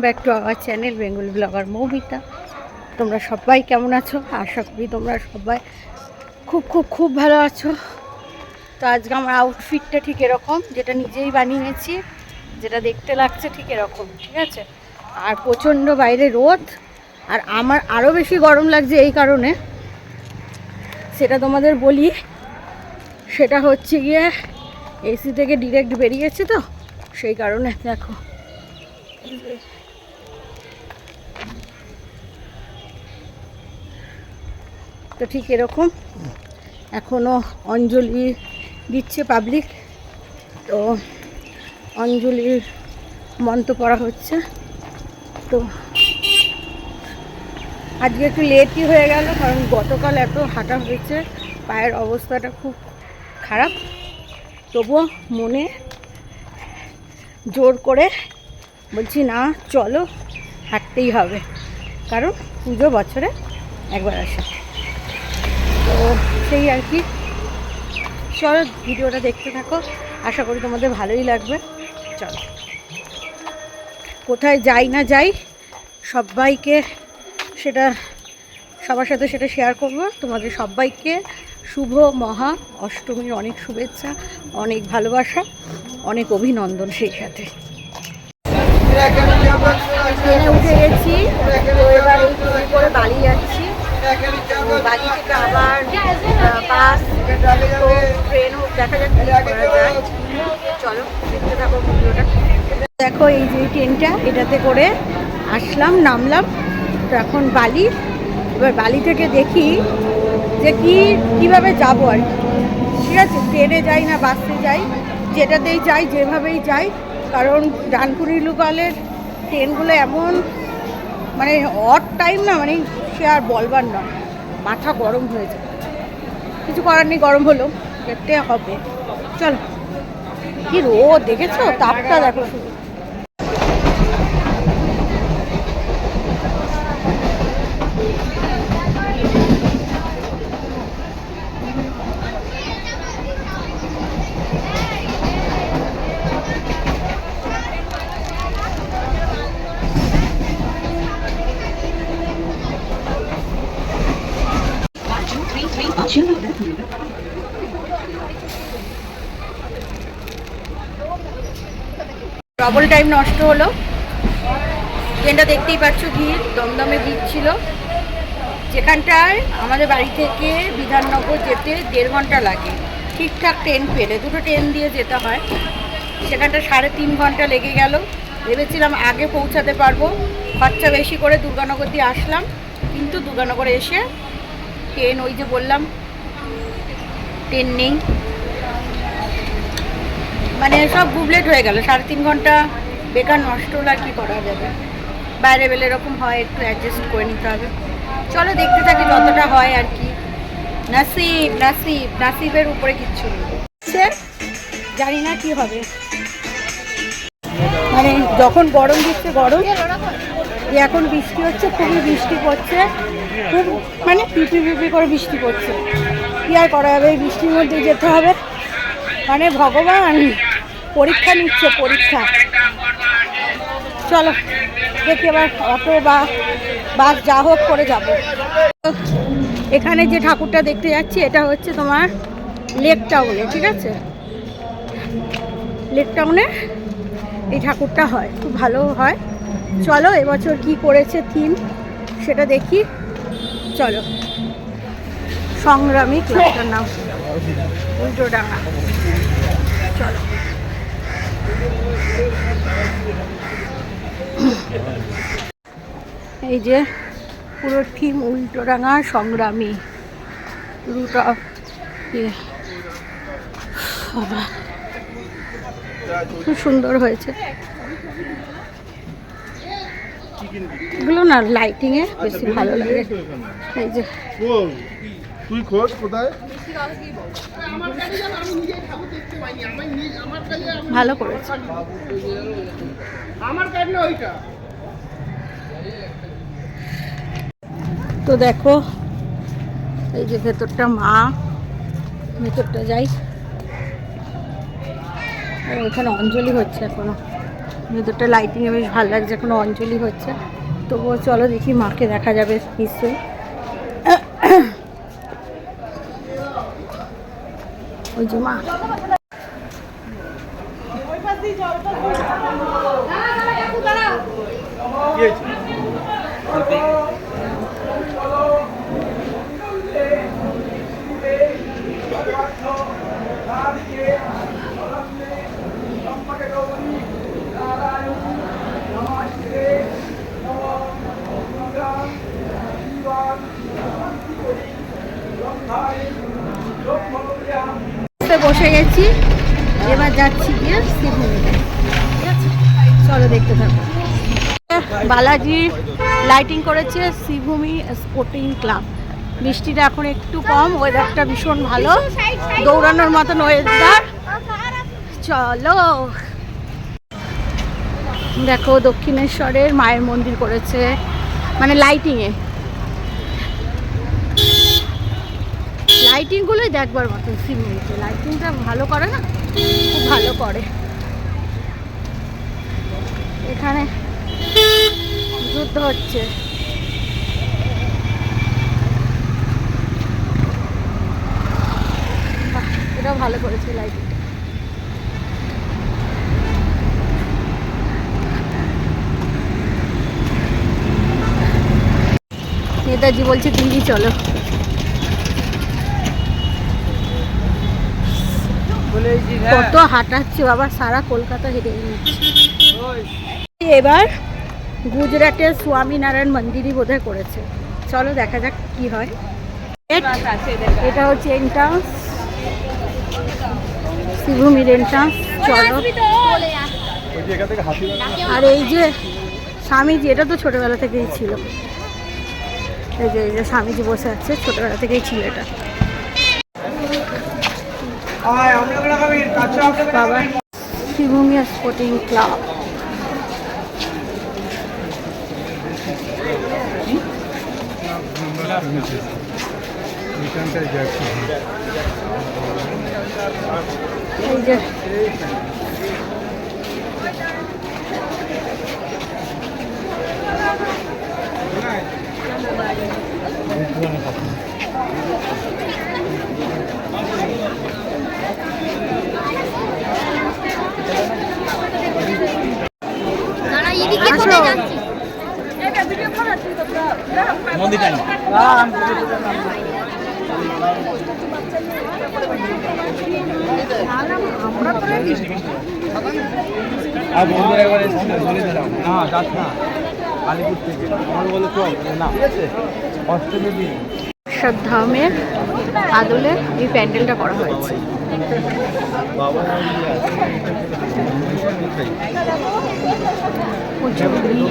Back to our channel Bengal blogger Moumita তোমরা সবাই কেমন আছো? আশা করি তোমরা সবাই খুব খুব খুব ভালো আছো। তো আজকে আমার আউটফিটটা ঠিক এরকম, যেটা নিজেই বানিয়েছি, যেটা দেখতে লাগছে ঠিক এরকম, ঠিক আছে? আর প্রচণ্ড বাইরে রোদ, আর আমার আরও বেশি গরম লাগছে এই কারণে। সেটা তোমাদের বলি, সেটা হচ্ছে গিয়ে এসি থেকে ডিরেক্ট বেরিয়েছে তো, সেই কারণে দেখো। তো ঠিক এরকম। এখনও অঞ্জলি দিচ্ছে পাবলিক তো অঞ্জলির মন্ত্র পড়া হচ্ছে। তো আজকে একটু লেটই হয়ে গেল, কারণ গতকাল এত হাঁটা হয়েছে। পায়ের অবস্থাটা খুব খারাপ। তবুও মনে জোর করে বলছি, না, চলো, হাঁটতেই হবে। কারণ পুজো বছরে একবার আসে। তো সেই আর কি। চলো ভিডিওটা দেখতে থাকো। আশা করি তোমাদের ভালোই লাগবে। চলো। কোথায় যাই না যাই, সবাইকে সেটা, সবার সাথে সেটা শেয়ার করব। তোমাদের সবাইকে শুভ, মহা, অষ্টমীর অনেক শুভেচ্ছা, অনেক ভালোবাসা, অনেক অভিনন্দন সেই সাথে। উঠে গেছি। বাড়ি যাচ্ছি। বাড়ি থেকে আবার বাস তো ট্রেনও দেখা যাক কি করা যায়। চলো দেখতে থাকো ভিডিওটা। দেখো এই যে ট্রেনটা এটাতে করে আসলাম নামলাম তো এখন বালি। এবার বালি থেকে দেখি যে কি কীভাবে যাব আর কি। ঠিক আছে ট্রেনে যাই না বাসে যাই যেটাতেই যাই যেভাবেই যাই কারণ ডানকুনি লোকালের ট্রেনগুলো এমন মানে অড টাইম না মানে সে আর বলবার নয়। মাথা গরম হয়ে যাবে। কিছু করার নেই, গরম হলো। দেখতে হবে। চলো। কি রোদ, দেখেছ? তাপটা দেখো শুধু। ডবল টাইম নষ্ট হলো। ট্রেনটা দেখতেই পাচ্ছ, ভিড়, দমদমে ভিড় ছিল। যেখানটায় আমাদের বাড়ি থেকে বিধাননগর যেতে দেড় ঘণ্টা লাগে। ঠিকঠাক ট্রেন পেলে, দুটো ট্রেন দিয়ে যেতে হয়। সেখানটা সাড়ে তিন ঘণ্টা লেগে গেল। ভেবেছিলাম আগে পৌঁছাতে পারব। খরচা বেশি করে দুর্গানগর দিয়ে আসলাম। কিন্তু দুর্গানগরে এসে ট্রেন ওই যে বললাম ট্রেন নেই। মানে সব গুবলেট হয়ে গেল। সাড়ে তিন ঘণ্টা বেকার নষ্ট হলে কি করা যাবে? বাইরে বেলে এরকম হয়, একটু অ্যাডজাস্ট করে নিতে হবে। চলো দেখতে থাকি যতটা হয় আর কি। নাসিব নাসিব, নাসিবের উপরে কিচ্ছু নেই। জানি না কি হবে। মানে যখন গরম দিচ্ছে, গরম। এখন বৃষ্টি হচ্ছে, খুবই বৃষ্টি পড়ছে। খুব মানে পিপি পিপি করে বৃষ্টি পড়ছে। কি আর করা যাবে? বৃষ্টির মধ্যে যেতে হবে। মানে ভগবান! পরীক্ষা নিচ্ছে, পরীক্ষা। চলো, দেখি এবার অটো বা বাস যা হোক করে যাব। এখানে যে ঠাকুরটা দেখতে যাচ্ছি, এটা হচ্ছে তোমার লেক টাউনে, ঠিক আছে? লেক টাউনে এই ঠাকুরটা হয়, খুব ভালো হয়। চলো, এবছর কি করেছে থিম সেটা দেখি। চলো, সংগ্রামী ক্লাবটার নাম উল্টো ডাঙা চলো। এই যে পুরো থিম উল্টোডাঙা সংগ্রামী। রুট অফ ইয়ে খুব সুন্দর হয়েছে। এগুলো না লাইটিংয়ে বেশি ভালো লাগে। এই যে। তুই খোঁজ কোথায়? ভালো করেছে। আমার কার্ড না ওইটা। তো দেখো এই যে ভেতরটা মা ভেতরটা যাই। আর ওইখানে অঞ্জলি হচ্ছে এখনও। ভেতরটা লাইটিংয়ে বেশ ভালো লাগছে এখনও অঞ্জলি হচ্ছে। তবুও চলো দেখি মাকে দেখা যাবে নিশ্চয়ই। ওই যে মা বাসে বসে গেছি। এবার যাচ্ছি গিয়ে আছে? চলো দেখতে থাকো। বালাজি লাইটিং করেছে শ্রীভূমি স্পোর্টিং ক্লাব বৃষ্টিটা এখন একটু কম ওয়েদারটা ভীষণ ভালো। দৌড়ানোর মতন ওয়েদার চলো। দেখো দক্ষিণেশ্বরের মায়ের মন্দির করেছে মানে লাইটিংয়ে লাইটিংগুলোই দেখবার মতন সিনেমাতে লাইটিংটা ভালো করে না? খুব ভালো করে। এখানে যুদ্ধ হচ্ছে। এটাও ভালো করেছে লাইটিংটা নেতাজি বলছে, দিল্লি চলো। কত হাঁটাচ্ছে বাবা, সারা কলকাতা হেঁটে এবার গুজরাটের স্বামীনারায়ণ মন্দিরই বোধহয় করেছে। চলো দেখা যাক কি হয়। এটা হচ্ছে এন্ট্রান্স শ্রীভূমির এন্ট্রান্স চলো। আর এই যে স্বামীজি, এটা তো ছোটবেলা থেকেই ছিল। এই যে এই যে স্বামীজি বসে আছে, ছোটবেলা থেকেই ছিল এটা। বাবা শ্রীভূমি স্পোর্টিং ক্লাব এই যে। আসো আর বন্ধুরা এবারে বলে দিলাম না যাস না আলিপুর থেকে আমার বলে চল না ঠিক আছে অষ্টমী দিন ধামের আদলে এই প্যান্ডেলটা করা হয়েছে প্রচুর ভিড়।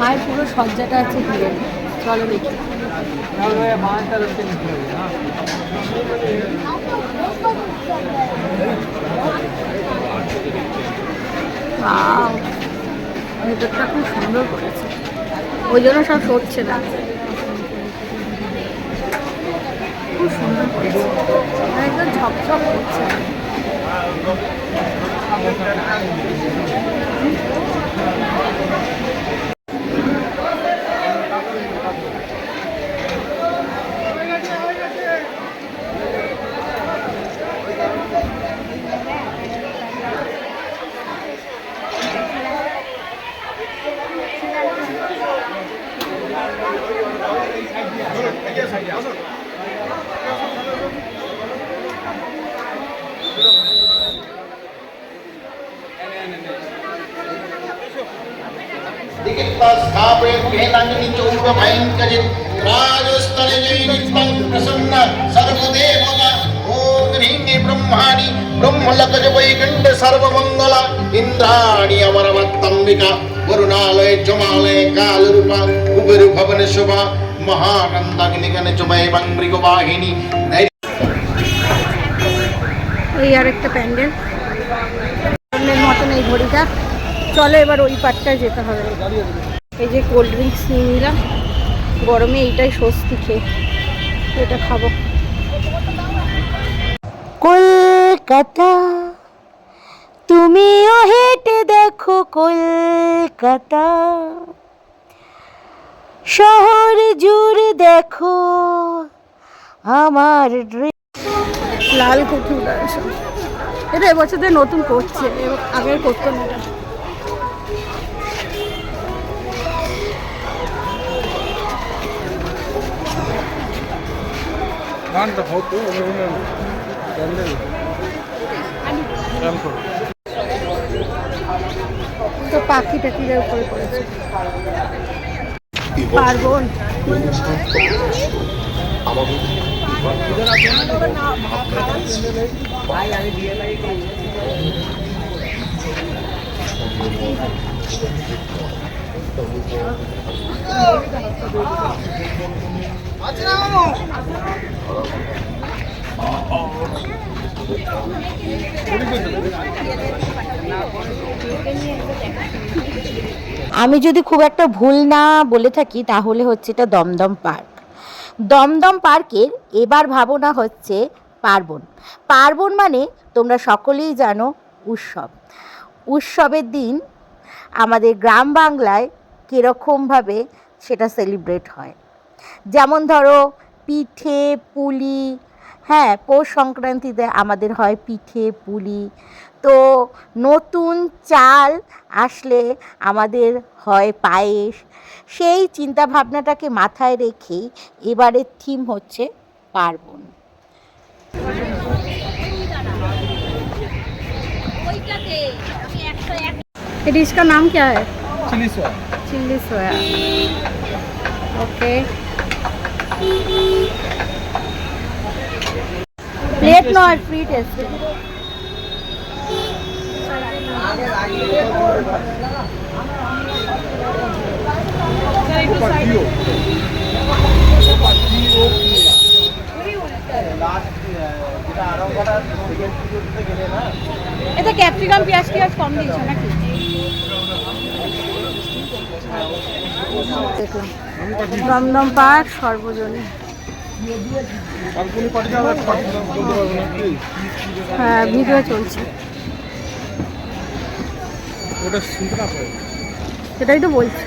মায়ের পুরো সজ্জাটা আছে ঘিরে চলো দেখি! ভেতরটা খুব সুন্দর করেছে। ওই জন্য সব সরছে না। খুব সুন্দর করেছে। একদম ঝকঝক করছে। स्थापयन् चौकभयङ्कजित् राजस्थले जैनित्वं प्रसन्न सर्वदेवता ॐ ह्रीं ब्रह्माणि ब्रह्मलकज वैकुण्ठ सर्वमङ्गला इन्द्राणि अमरमत्तम्बिका वरुणालय जमालय कालरूपा कुबेर भवन शोभा महानंदाग्निगण चुमैवं मृगवाहिनी नैर এই আর একটা প্যান্ডেল প্যান্ডেল মতন এই ঘড়িটা চলো এবার ওই পাটটায় যেতে হবে এই যে কোল্ড ড্রিঙ্কস নিয়ে নিলাম গরমে এইটাই স্বস্তি খেয়ে। এটা খাব। কলকাতা তুমিও হেঁটে দেখো কলকাতা। শহর জুড়ে দেখো আমার লাল কুকুর এটা এবছর নতুন করছে এবার আগে করতো না গানটা হতো তো পাখি টাকিদের উপরে পড়েছে। পার্বণ। আমি যদি খুব একটা ভুল না বলে থাকি, তাহলে হচ্ছে এটা দমদম পার্ক। দমদম পার্কের এবার ভাবনা হচ্ছে পার্বণ। পার্বণ মানে তোমরা সকলেই জানো উৎসব। উৎসবের দিন আমাদের গ্রাম বাংলায় কীরকমভাবে সেটা সেলিব্রেট হয়। যেমন ধরো পিঠে পুলি হ্যাঁ পৌষ সংক্রান্তিতে আমাদের হয় পিঠে পুলি তো নতুন চাল আসলে আমাদের হয় পায়েস সেই চিন্তা ভাবনাটাকে মাথায় রেখেই এবারের থিম হচ্ছে পার্বণ ये डिश का नाम क्या है chilli soya chilli soya okay plate plate নয় ফ্রি টেস্ট এটা ক্যাপসিকাম পেঁয়াজ টিয়াজ কম দিয়েছে নাকি? দেখলাম দমদম পার্ক সর্বজনীন। হ্যাঁ ভিডিও চলছে। সেটাই তো বলছি।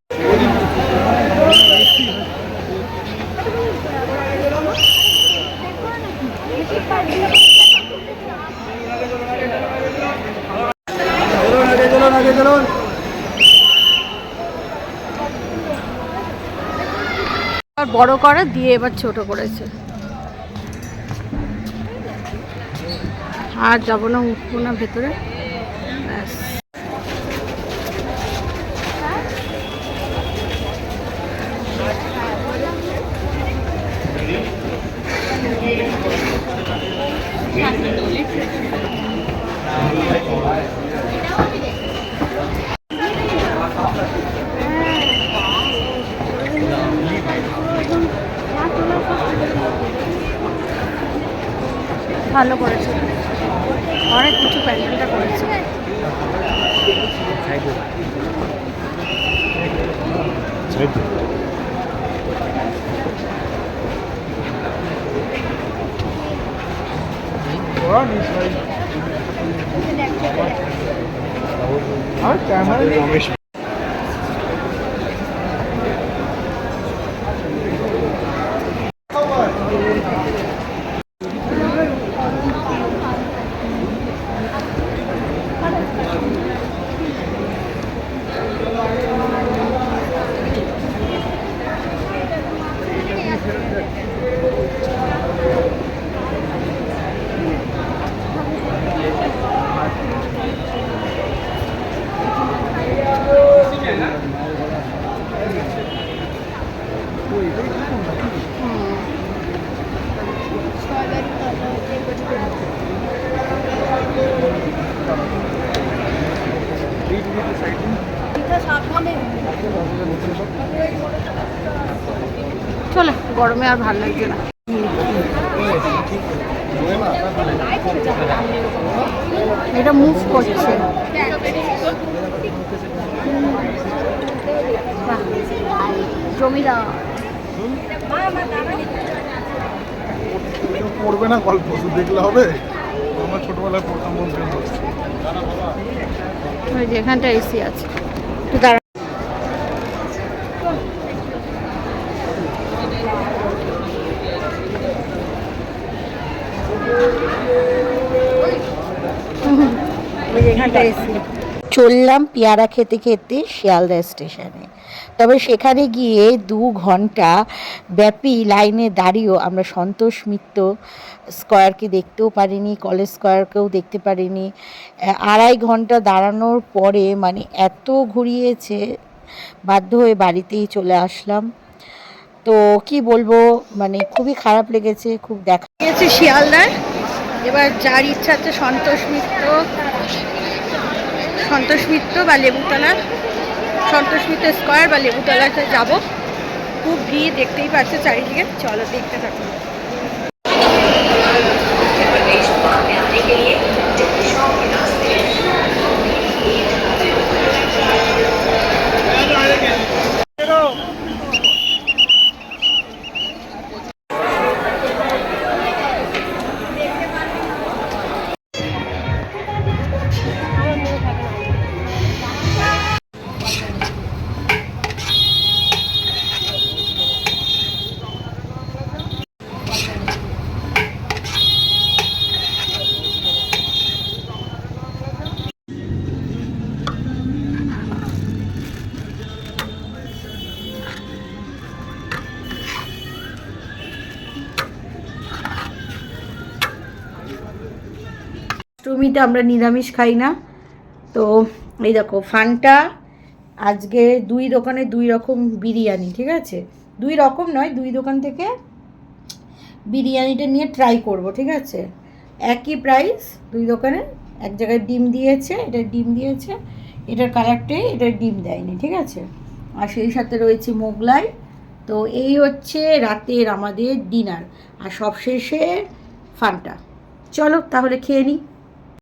চলুন। বড় করে দিয়ে এবার ছোট করেছে। আর যাব না উঠবো না ভেতরে। ব্যাস। Thank you. ভালো করেছে। অনেক কিছু প্যান্ডেলটা করেছে। আর ক্যামেরা রমেশ চলো গরমে আর ভালো লাগছে না। এটা মুভ করছে। জমিদার পড়বে না গল্প দেখলে হবে। আমরা ছোটবেলায় পড়তাম বলতে এখানটা এসি আছে একটু দাঁড়া ওই যে এখানটা এসি চললাম পেয়ারা খেতে খেতে শিয়ালদা স্টেশনে। তবে সেখানে গিয়ে দু ঘণ্টা ব্যাপী লাইনে দাঁড়িয়েও আমরা সন্তোষ মিত্র স্কোয়ারকে দেখতেও পারিনি, কলেজ স্কোয়ারকেও দেখতে পারিনি। আড়াই ঘণ্টা দাঁড়ানোর পরে মানে এত ঘুরিয়েছে, বাধ্য হয়ে বাড়িতেই চলে আসলাম। তো কি বলব মানে খুবই খারাপ লেগেছে, খুব দেখা গেছি শিয়ালদার। এবার যার ইচ্ছা আছে সন্তোষ মিত্র সন্তোষ মিত্র বা লেবুতলা সন্তোষ মিত্র স্কোয়ার বা লেবুতলাতে যাব। খুব ভিড়, দেখতেই পাচ্ছে চারিদিকে। চলো, দেখতে থাকুন অষ্টমীতে আমরা নিরামিষ খাই না। তো এই দেখো, ফান্টা আজকে দুই দোকানে দুই রকম বিরিয়ানি, ঠিক আছে? দুই রকম নয়, দুই দোকান থেকে বিরিয়ানিটা নিয়ে ট্রাই করব, ঠিক আছে? একই প্রাইস দুই দোকানে এক জায়গায় ডিম দিয়েছে, এটা ডিম দিয়েছে, এটার কালারটাই এটা ডিম দেয়নি, ঠিক আছে? আর সেই সাথে রয়েছে মোগলাই। তো এই হচ্ছে রাতের আমাদের ডিনার আর সবশেষে ফান্টা। চলো তাহলে খেয়ে নিই